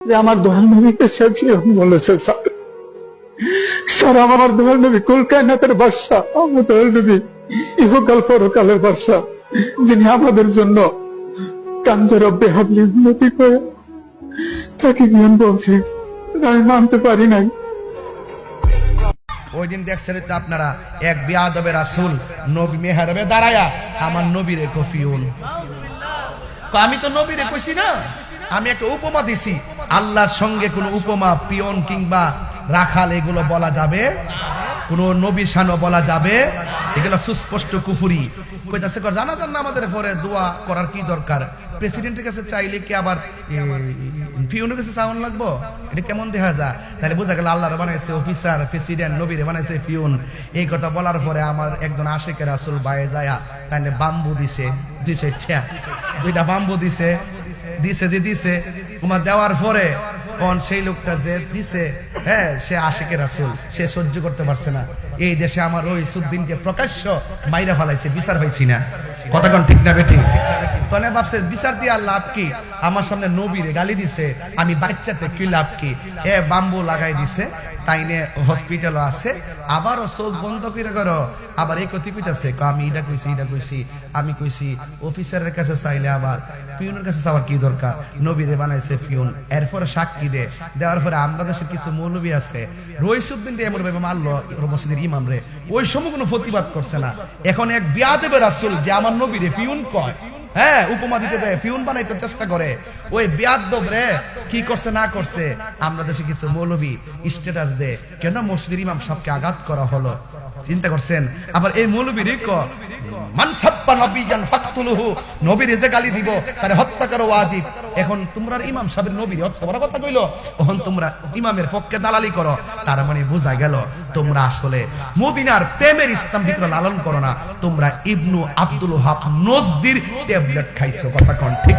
যে আমার দয়াল বলেছে, স্যার। স্যার, আমার দয়াল নবী কলকাতার বাদশা, আমার দয়াল নবী ইহকাল পরকালের বাদশা, যিনি আমাদের জন্য উন্নতি করে তাকে নিয়ন বলছে আমি মানতে পারি নাই। ওই দিন দেখছেন তো আপনারা, এক বিয়াদবে রাসূল নবী মেহরাবে দাঁড়ায়া, আমার নবীরে কফিউল। আমি তো নবীরে কইছি না। আমি একটা উপমা দিছি। আল্লাহর সঙ্গে কোনো উপমা, পিয়ন কিংবা রাখাল, এগুলো বলা যাবে কোন নবী শানো বলা যাবে? এগুলো সুস্পষ্ট কুফুরি। কইতাছে কর না আমাদের পরে দোয়া করার কি দরকার? প্রেসিডেন্টের কাছে চাইলে কি আবার পিয়নের কাছে চাওয়ান লাগবো? এটা কেমন দেখা যায়? তাহলে বোঝা গেল আল্লাহর বানাইছে অফিসার প্রেসিডেন্ট নবীরে বানাইছে পিয়ন এই কথা বলার পরে আমার একজন আশেকের আসল বায়ে যায়া তাইলে বাম্বু দিছে দিছে ঠিয়া। দুইটা বাম্বু দিছে দিছে যে দিছে। তোমার দেওয়ার পরে কোন সেই লোকটা যে দিছে হ্যাঁ সে আশেকের আসল সে সহ্য করতে পারছে না। এই দেশে আমার ওই সুদ্দিনকে প্রকাশ্য মাইরা ফেলাইছে, বিচার হয়েছি না। কতক্ষণ ঠিক না বেঠিক তনে ভাবছে বিচার দিয়ে লাভ কি? আমার সামনে নবীরে গালি দিছে, আমি বাচ্চাতে কি লাভ কি? এ বাম্বু লাগাই দিছে তাইনে হসপিটালও আছে। আবারও চোখ বন্ধ করে করো। আবার এই কথি কইতাছে আমি এটা কইছি এটা কইছি, আমি কইছি অফিসারের কাছে চাইলে আবার, পিউনের কাছে চাওয়ার কি দরকার? নবীরে বানাইছে পিউন। এরপরে সাক্ষী দে। দেওয়ার পরে আমরা দেশের কিছু মৌলবী আছে। রইসুদ্দিন এমন ভাবে মারলো মসজিদের ইমাম রে। ওই সময় কোনো প্রতিবাদ করছে না। এখন এক বিয়াদেবের রাসূল যে আমার নবীরে পিউন কয়। হ্যাঁ উপমা দিতে যায় ফিউন বানাইতে চেষ্টা করে। ওই বিয়াদ্দব রে, কি করছে, না করছে, আমরা দেশে কিছু মৌলবী স্টেটাস দে কেন মসজিদের ইমাম সবকে আঘাত করা হলো? চিন্তা করছেন? আবার এই মৌলবী রেক ফাকতুলুহু নবীর যে গালি দিব, তারে হত্যা করো ওয়াজিব। এখন তোমরা ইমাম সাহেবের নবীর হত্যা করার কথা কইলো। তখন তোমরা ইমামের দালালি করো। তার মানে বোঝা গেল, তোমরা আসলে প্রেমের তোমরা ইবনু আব্দুল হাব নজদির ট্যাবলেট খাইছো, কথা ঠিক